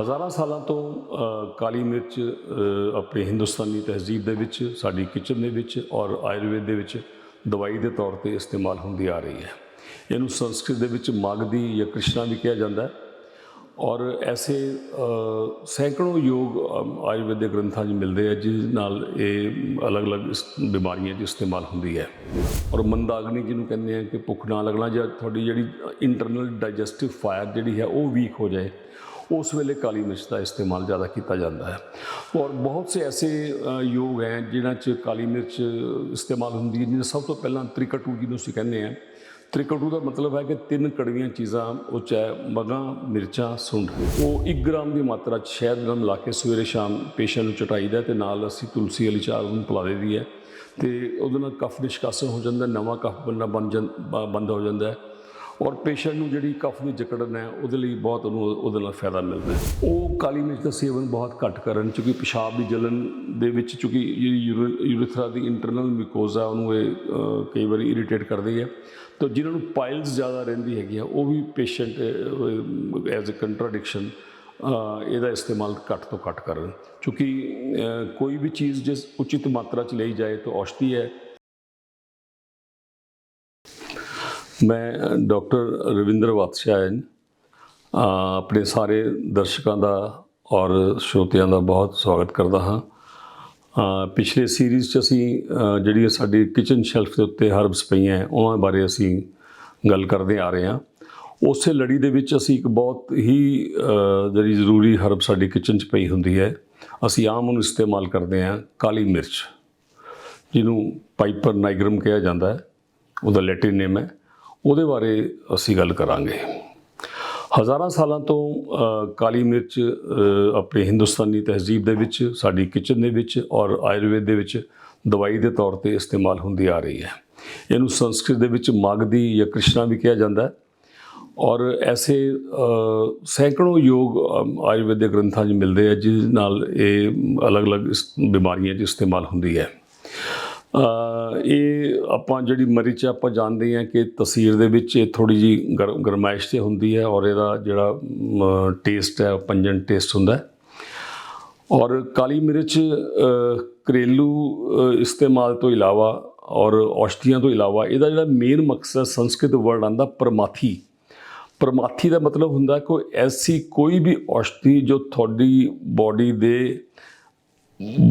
ਹਜ਼ਾਰਾਂ ਸਾਲਾਂ ਤੋਂ ਕਾਲੀ ਮਿਰਚ ਆਪਣੇ ਹਿੰਦੁਸਤਾਨੀ ਤਹਿਜ਼ੀਬ ਦੇ ਵਿੱਚ ਸਾਡੀ ਕਿਚਨ ਦੇ ਵਿੱਚ ਔਰ ਆਯੁਰਵੇਦ ਦੇ ਵਿੱਚ ਦਵਾਈ ਦੇ ਤੌਰ ਤੇ ਇਸਤੇਮਾਲ ਹੁੰਦੀ ਆ ਰਹੀ ਹੈ। ਇਹਨੂੰ ਸੰਸਕ੍ਰਿਤ ਦੇ ਵਿੱਚ ਮਾਗਦੀ ਜਾਂ ਕ੍ਰਿਸ਼ਨਾ ਵੀ ਕਿਹਾ ਜਾਂਦਾ ਹੈ। ਔਰ ਐਸੇ ਅ, ਸੈਂਕੜੋਂ ਯੋਗ ਅ, ਆਯੁਰਵੈਦਿਕ ਗ੍ਰੰਥਾਂ 'ਚ ਮਿਲਦੇ ਆ ਜਿਸ ਨਾਲ ਇਹ ਅਲੱਗ-ਅਲੱਗ ਇਸ ਬਿਮਾਰੀਆਂ 'ਚ ਇਸਤੇਮਾਲ ਹੁੰਦੀ ਹੈ। ਔਰ ਮੰਦਾਗਨੀ ਜਿਹਨੂੰ ਕਹਿੰਦੇ ਆ ਕਿ ਭੁੱਖ ਨਾ ਲੱਗਣਾ ਜਾਂ ਤੁਹਾਡੀ ਜਿਹੜੀ ਇੰਟਰਨਲ ਡਾਈਜੈਸਟਿਵ ਫਾਇਰ ਜਿਹੜੀ ਹੈ ਉਹ ਵੀਕ ਹੋ ਜਾਏ। ਉਸ ਵੇਲੇ ਕਾਲੀ ਮਿਰਚ ਦਾ ਇਸਤੇਮਾਲ ਜ਼ਿਆਦਾ ਕੀਤਾ ਜਾਂਦਾ ਹੈ। ਔਰ ਬਹੁਤ ਸੇ ਐਸੇ ਯੋਗ ਹੈ ਜਿਨ੍ਹਾਂ 'ਚ ਕਾਲੀ ਮਿਰਚ ਇਸਤੇਮਾਲ ਹੁੰਦੀ ਹੈ ਜਿਵੇਂ ਸਭ ਤੋਂ ਪਹਿਲਾਂ ਤ੍ਰਿਕਟੂ ਜਿਹਨੂੰ ਅਸੀਂ ਕਹਿੰਦੇ ਆ ਤ੍ਰਿਕਟੂ ਦਾ ਮਤਲਬ ਹੈ ਕਿ ਤਿੰਨ ਕੜਵੀਆਂ ਚੀਜ਼ਾਂ, ਉਹ ਚਾਹੇ ਮਗਾਂ, ਮਿਰਚਾਂ, ਸੁੰਡ। ਉਹ 1 ਗ੍ਰਾਮ ਦੀ ਮਾਤਰਾ 'ਚ ਸ਼ਹਿਦ ਨਾਲ ਮਿਲਾ ਕੇ ਸਵੇਰੇ ਸ਼ਾਮ ਪੇਸ਼ੈਂਟ ਨੂੰ ਚਟਾਈਦਾ ਤੇ ਨਾਲ ਅਸੀਂ ਤੁਲਸੀ ਵਾਲੀ ਚਾਹ ਉਹਨੂੰ ਪਿਲਾ ਦੇਈਦੀ ਹੈ। ਤੇ ਉਹਦੇ ਨਾਲ ਕਫ ਨਿਸ਼ਕਾਸਨ ਹੋ ਜਾਂਦਾ, ਨਵਾਂ ਕਫ ਬੰਨਾ ਬਣ ਜਾਂਦਾ ਬ- ਬੰਦ ਹੋ ਜਾਂਦਾ ਹੈ। ਔਰ ਪੇਸ਼ੈਂਟ ਨੂੰ ਜਿਹੜੀ ਕਫ ਦੀ ਜਕੜਨ ਹੈ, ਉਹਦੇ ਲਈ ਬਹੁਤ ਉਹਨੂੰ ਉਹਦੇ ਨਾਲ ਫਾਇਦਾ ਮਿਲਦਾ ਹੈ। ਉਹ ਕਾਲੀ ਮਿਰਚ ਦਾ ਸੇਵਨ ਬਹੁਤ ਘੱਟ ਕਰਨ ਕਿਉਂਕਿ ਪਿਸ਼ਾਬ ਦੀ ਜਲਨ ਦੇ ਵਿੱਚ ਕਿਉਂਕਿ ਚूंकि ਯੂਰੀਥਰਾ ਦੀ ਇੰਟਰਨਲ ਮਿਊਕੋਜ਼ਾ ਉਹਨੂੰ ਇਹ ਕਈ ਵਾਰੀ ਇਰੀਟੇਟ ਕਰਦੀ ਹੈ। ਤਾਂ ਜਿਨ੍ਹਾਂ ਨੂੰ ਪਾਈਲਸ ਜ਼ਿਆਦਾ ਰਹਿੰਦੀ ਹੈਗੀ ਆ, ਉਹ ਵੀ ਪੇਸ਼ੈਂਟ ਐਜ਼ ਅ ਕੰਟਰਾਡਿਕਸ਼ਨ ਇਹਦਾ ਇਸਤੇਮਾਲ ਘੱਟ ਤੋਂ ਘੱਟ ਕਰਨ। ਕਿਉਂਕਿ ਕੋਈ ਵੀ ਚੀਜ਼ ਜਿਸ ਉਚਿਤ ਮਾਤਰਾ ਚ ਲਈ ਜਾਏ ਤਾਂ ਔਸ਼ਧੀ ਹੈ ਮੈਂ ਡਾਕਟਰ ਰਵਿੰਦਰ ਵਾਤਸ਼ਾਇਨ ਆਪਣੇ ਸਾਰੇ ਦਰਸ਼ਕਾਂ ਦਾ ਔਰ ਸ਼ਰੋਤਿਆਂ ਦਾ ਬਹੁਤ ਸਵਾਗਤ ਕਰਦਾ ਹਾਂ। ਪਿਛਲੇ ਸੀਰੀਜ਼ 'ਚ ਅਸੀਂ ਅ, ਜਿਹੜੀ ਸਾਡੀ ਕਿਚਨ ਸ਼ੈਲਫ ਦੇ ਉੱਤੇ ਹਰਬਸ ਪਈਆਂ ਉਹਨਾਂ ਬਾਰੇ ਅਸੀਂ ਗੱਲ ਕਰਦੇ ਆ ਰਹੇ ਹਾਂ। ਉਸੇ ਲੜੀ ਦੇ ਵਿੱਚ ਅਸੀਂ ਇੱਕ ਬਹੁਤ ਹੀ ਜਿਹੜੀ ਜ਼ਰੂਰੀ ਹਰਬ ਸਾਡੀ ਕਿਚਨ 'ਚ ਪਈ ਹੁੰਦੀ ਹੈ ਅਸੀਂ ਆਮ ਉਹਨੂੰ ਇਸਤੇਮਾਲ ਕਰਦੇ ਹਾਂ ਕਾਲੀ ਮਿਰਚ ਜਿਹਨੂੰ ਪਾਈਪਰ ਨਾਈਗਰਮ ਕਿਹਾ ਜਾਂਦਾ ਹੈ ਉਹਦਾ ਲੈਟਿਨ ਨੇਮ ਹੈ। ਉਹਦੇ ਬਾਰੇ ਅਸੀਂ ਗੱਲ ਕਰਾਂਗੇ। ਹਜ਼ਾਰਾਂ ਸਾਲਾਂ ਤੋਂ ਕਾਲੀ ਮਿਰਚ ਆਪਣੇ ਹਿੰਦੁਸਤਾਨੀ ਤਹਿਜ਼ੀਬ ਦੇ ਵਿੱਚ ਸਾਡੀ ਕਿਚਨ ਦੇ ਵਿੱਚ ਔਰ ਆਯੁਰਵੇਦ ਦੇ ਵਿੱਚ ਦਵਾਈ ਦੇ ਤੌਰ ਤੇ ਇਸਤੇਮਾਲ ਹੁੰਦੀ ਆ ਰਹੀ ਹੈ। ਇਹਨੂੰ ਸੰਸਕ੍ਰਿਤ ਦੇ ਵਿੱਚ ਮਾਗਦੀ ਜਾਂ ਕ੍ਰਿਸ਼ਨਾ ਵੀ ਕਿਹਾ ਜਾਂਦਾ ਹੈ। ਔਰ ਐਸੇ ਅ, ਸੈਂਕੜੋਂ ਯੋਗ ਅ, ਆਯੁਰਵੈਦਿਕ ਗ੍ਰੰਥਾਂ 'ਚ ਮਿਲਦੇ ਆ ਜਿਸ ਨਾਲ ਇਹ ਅਲੱਗ-ਅਲੱਗ ਇਸ ਬਿਮਾਰੀਆਂ 'ਚ ਇਸਤੇਮਾਲ ਹੁੰਦੀ ਹੈ। ਇਹ ਆਪਾਂ ਜਿਹੜੀ ਮਰੀਚ ਆਪਾਂ ਜਾਣਦੇ ਹਾਂ ਕਿ ਤਸੀਰ ਦੇ ਵਿੱਚ ਇਹ ਥੋੜੀ ਜੀ ਗਰਮਾਇਸ਼ ਤੇ ਹੁੰਦੀ ਹੈ ਔਰ ਇਹਦਾ ਜਿਹੜਾ ਟੇਸਟ ਹੈ, ਪੰਜਨ ਟੇਸਟ ਹੁੰਦਾ ਹੈ। ਔਰ ਕਾਲੀ ਮਿਰਚ ਘਰੇਲੂ ਇਸਤੇਮਾਲ ਤੋਂ ਇਲਾਵਾ ਔਰ ਔਸ਼ਧੀਆਂ ਤੋਂ ਇਲਾਵਾ ਇਹਦਾ ਜਿਹੜਾ ਮੇਨ ਮਕਸਦ ਸੰਸਕ੍ਰਿਤ ਵਰਡ ਆਂਦਾ ਪਰਮਾਥੀ। ਪਰਮਾਥੀ ਦਾ ਮਤਲਬ ਹੁੰਦਾ ਕੋਈ ਐਸੀ ਕੋਈ ਵੀ ਔਸ਼ਧੀ ਜੋ ਤੁਹਾਡੀ ਬਾਡੀ ਦੇ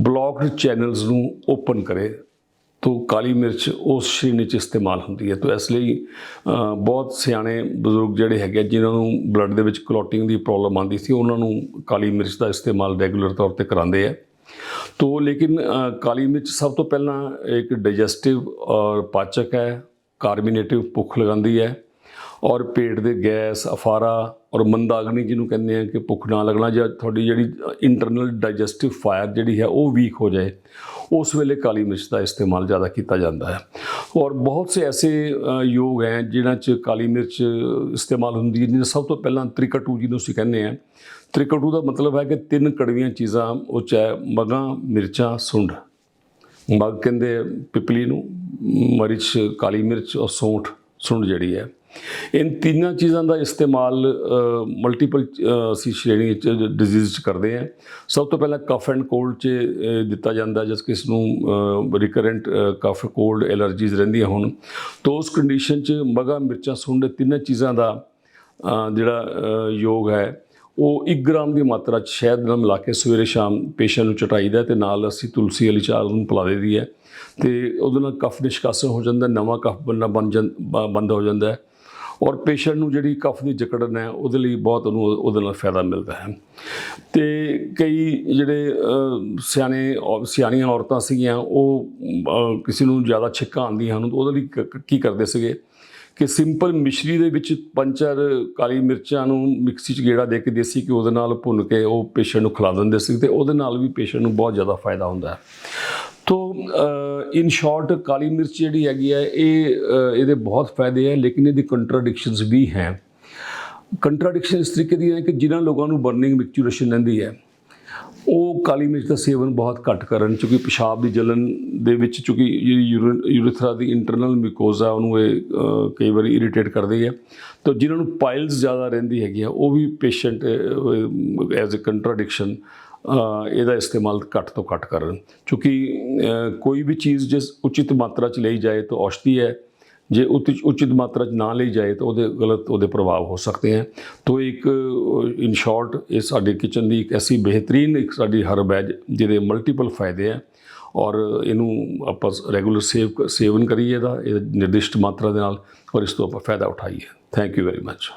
ਬਲੌਕਡ ਚੈਨਲਸ ਨੂੰ ਓਪਨ ਕਰੇ। ਤੋ ਕਾਲੀ ਮਿਰਚ ਉਸ ਸ਼੍ਰੇਣੀ ਚ ਇਸਤੇਮਾਲ ਹੁੰਦੀ ਹੈ। ਤਾਂ ਇਸ ਲਈ ਬਹੁਤ ਸਿਆਣੇ ਬਜ਼ੁਰਗ ਜਿਹੜੇ ਹੈਗੇ ਆ, ਜਿਨ੍ਹਾਂ ਨੂੰ ਬਲੱਡ ਦੇ ਵਿੱਚ ਕਲੋਟਿੰਗ ਦੀ ਪ੍ਰੋਬਲਮ ਆਉਂਦੀ ਸੀ ਉਹਨਾਂ ਨੂੰ ਕਾਲੀ ਮਿਰਚ ਦਾ ਇਸਤੇਮਾਲ ਰੈਗੂਲਰ ਤੌਰ ਤੇ ਕਰਾਉਂਦੇ ਆ। ਤੋ ਲੇਕਿਨ ਕਾਲੀ ਮਿਰਚ ਸਭ ਤੋਂ ਪਹਿਲਾਂ ਇੱਕ ਡਾਈਜੈਸਟਿਵ ਔਰ ਪਾਚਕ ਹੈ ਕਾਰਬੋਨੇਟਿਵ ਭੁੱਖ ਲਗਾਉਂਦੀ ਹੈ ਔਰ ਪੇਟ ਦੇ ਗੈਸ ਅਫਾਰਾ ਔਰ ਮੰਦਾਗਨੀ ਜਿਹਨੂੰ ਕਹਿੰਦੇ ਆ ਕਿ ਭੁੱਖ ਨਾ ਲੱਗਣਾ ਜਾਂ ਤੁਹਾਡੀ ਜਿਹੜੀ ਇੰਟਰਨਲ ਡਾਈਜੈਸਟਿਵ ਫਾਇਰ ਜਿਹੜੀ ਹੈ ਉਹ ਵੀਕ ਹੋ ਜਾਏ। ਉਸ ਵੇਲੇ ਕਾਲੀ ਮਿਰਚ ਦਾ ਇਸਤੇਮਾਲ ਜ਼ਿਆਦਾ ਕੀਤਾ ਜਾਂਦਾ ਹੈ। ਔਰ ਬਹੁਤ ਸੇ ਐਸੇ ਯੋਗ ਹੈ ਜਿਨ੍ਹਾਂ 'ਚ ਕਾਲੀ ਮਿਰਚ ਇਸਤੇਮਾਲ ਹੁੰਦੀ ਹੈ ਜਿਵੇਂ ਸਭ ਤੋਂ ਪਹਿਲਾਂ ਤ੍ਰਿਕਟੂ ਜਿਹਨੂੰ ਅਸੀਂ ਕਹਿੰਦੇ ਆ ਤ੍ਰਿਕਟੂ ਦਾ ਮਤਲਬ ਹੈ ਕਿ ਤਿੰਨ ਕੜਵੀਆਂ ਚੀਜ਼ਾਂ, ਉਹ ਚਾਹੇ ਮਗਾਂ ਮਿਰਚਾਂ, ਸੁੰਡ। ਮਗ ਕਹਿੰਦੇ ਆ ਪਿਪਲੀ ਨੂੰ, ਮਰਿਚ, ਕਾਲੀ ਮਿਰਚ ਔਰ ਸੌਂਠ, ਸੁੰਡ ਜਿਹੜੀ ਹੈ। ਇਨ ਤਿੰਨਾਂ ਚੀਜ਼ਾਂ ਦਾ ਇਸਤੇਮਾਲ ਮਲਟੀਪਲ ਅਸੀਂ ਸ਼੍ਰੇਣੀ ਚ ਡਿਜ਼ੀਜ਼ ਚ ਕਰਦੇ ਹਾਂ। ਸਭ ਤੋਂ ਪਹਿਲਾਂ ਕਫ ਐਂਡ ਕੋਲਡ ਚ ਦਿੱਤਾ ਜਾਂਦਾ, ਜਿਸ ਕਿਸ ਨੂੰ ਰਿਕਰੈਂਟ ਕਫ ਕੋਲਡ ਐਲਰਜੀਜ਼ ਰਹਿੰਦੀਆਂ ਹੋਣ। ਤਾਂ ਉਸ ਕੰਡੀਸ਼ਨ ਚ ਮਗਾ ਮਿਰਚਾਂ ਸੁੰਡ ਤਿੰਨਾਂ ਚੀਜ਼ਾਂ ਦਾ ਜਿਹੜਾ ਯੋਗ ਹੈ, ਉਹ 1 ਗ੍ਰਾਮ ਦੀ ਮਾਤਰਾ ਚ ਸ਼ਹਿਦ ਨਾਲ ਮਿਲਾ ਕੇ ਸਵੇਰੇ ਸ਼ਾਮ ਪੇਸ਼ੈਂਟ ਨੂੰ ਚਟਾਈਦਾ ਤੇ ਨਾਲ ਅਸੀਂ ਤੁਲਸੀ ਵਾਲੀ ਚਾਹ ਉਹਨੂੰ ਪਿਲਾ ਦੇਈਦੀ ਹੈ। ਤੇ ਉਹਦੇ ਨਾਲ ਕਫ ਨਿਸ਼ਕਾਸਨ ਹੋ ਜਾਂਦਾ, ਨਵਾਂ ਕਫ ਬੰਨਾ ਬਣ ਜਾਂ, ਬ- ਬੰਦ ਹੋ ਜਾਂਦਾ ਹੈ। ਔਰ ਪੇਸ਼ੈਂਟ ਨੂੰ ਜਿਹੜੀ ਕਫ ਦੀ ਜਕੜਨ ਹੈ, ਉਹਦੇ ਲਈ ਬਹੁਤ ਉਹਨੂੰ ਉਹਦੇ ਨਾਲ ਫਾਇਦਾ ਮਿਲਦਾ ਹੈ। ਤੇ ਕਈ ਜਿਹੜੇ ਸਿਆਣੇ ਔ- ਸਿਆਣੀਆਂ ਔਰਤਾਂ ਸੀਗੀਆਂ, ਉਹ ਕਿਸੇ ਨੂੰ ਜ਼ਿਆਦਾ ਛਿੱਕਾਂ ਆਉਂਦੀਆਂ ਹਨ ਤਾਂ ਉਹਦੇ ਲਈ ਕ- ਕੀ ਕਰਦੇ ਸੀਗੇ? ਕਿ ਸਿੰਪਲ ਮਿਸ਼ਰੀ ਦੇ ਵਿੱਚ ਪੰਚਰ, ਕਾਲੀ ਮਿਰਚਾਂ ਨੂੰ ਮਿਕਸੀ 'ਚ ਗੇੜਾ ਦੇ ਕੇ ਦੇਸੀ ਘਿਓ ਦੇ ਨਾਲ ਭੁੰਨ ਕੇ ਉਹ ਪੇਸ਼ੈਂਟ ਨੂੰ ਖਿਲਾ ਦਿੰਦੇ ਸੀ ਤੇ ਉਹਦੇ ਨਾਲ ਵੀ ਪੇਸ਼ੈਂਟ ਨੂੰ ਬਹੁਤ ਜ਼ਿਆਦਾ ਫਾਇਦਾ ਹੁੰਦਾ ਹੈ। ਤੋ ਇਨ ਸ਼ਾਰਟ ਕਾਲੀ ਮਿਰਚ ਜਿਹੜੀ ਹੈਗੀ ਹੈ, ਇਹ ਇਹਦੇ ਬਹੁਤ ਫਾਇਦੇ ਹੈ, ਲੇਕਿਨ ਇਹਦੀ ਕੰਟਰਾਡਿਕਸ਼ਨਸ ਵੀ ਹੈ। ਕੰਟਰਾਡਿਕਸ਼ਨ ਇਸ ਤਰੀਕੇ ਦੀ ਹੈ ਕਿ ਜਿਨ੍ਹਾਂ ਲੋਕਾਂ ਨੂੰ ਬਰਨਿੰਗ ਮਿਕਚੁਰੇਸ਼ਨ ਰਹਿੰਦੀ ਹੈ, ਉਹ ਕਾਲੀ ਮਿਰਚ ਦਾ ਸੇਵਨ ਬਹੁਤ ਘੱਟ ਕਰਨ, ਕਿਉਂਕਿ ਪਿਸ਼ਾਬ ਦੀ ਜਲਨ ਦੇ ਵਿੱਚ, ਕਿਉਂਕਿ ਜਿਹੜੀ ਯੂਰੀਥਰਾ ਦੀ ਇੰਟਰਨਲ ਮਿਊਕੋਜ਼ਾ ਉਹਨੂੰ ਇਹ ਕਈ ਵਾਰੀ ਇਰੀਟੇਟ ਕਰਦੀ ਹੈ। ਤਾਂ, ਜਿਨ੍ਹਾਂ ਨੂੰ ਪਾਈਲਸ ਜ਼ਿਆਦਾ ਰਹਿੰਦੀ ਹੈਗੀ ਆ ਉਹ ਵੀ ਪੇਸ਼ੈਂਟ ਐਜ਼ ਅ ਕੰਟਰਾਡਿਕਸ਼ਨ ਇਹਦਾ ਇਸਤੇਮਾਲ ਘੱਟ ਤੋਂ ਘੱਟ ਕਰਨ ਕਿਉਂਕਿ ਕੋਈ ਵੀ ਚੀਜ਼ ਜਿਸ ਉਚਿਤ ਮਾਤਰਾ ਚ ਲਈ ਜਾਏ ਤਾਂ ਔਸ਼ਧੀ ਹੈ। ਜੇ ਉਤ- ਉਚਿਤ ਮਾਤਰਾ ਚ ਨਾ ਲਈ ਜਾਏ ਤਾਂ ਉਹਦੇ ਗਲਤ ਉਹਦੇ ਪ੍ਰਭਾਵ ਹੋ ਸਕਦੇ ਹਨ ਤੋ ਇੱਕ ਇਨ ਸ਼ਾਰਟ ਇਹ ਸਾਡੇ ਕਿਚਨ ਦੀ ਇੱਕ ਐਸੀ ਬਿਹਤਰੀਨ ਇੱਕ ਸਾਡੀ ਹਰਬ ਹੈ ਜਿਹਦੇ ਮਲਟੀਪਲ ਫਾਇਦੇ ਹੈ। ਔਰ ਇਹਨੂੰ ਆਪਾਂ ਰੈਗੂਲਰ ਸੇਵ ਸੇਵਨ ਕਰੀਏ ਦਾ ਇਹ ਨਿਰਦਿਸ਼ਟ ਮਾਤਰਾ ਦੇ ਨਾਲ ਔਰ ਇਸ ਤੋਂ ਆਪਾਂ ਫਾਇਦਾ ਉਠਾਈਏ। Thank you very much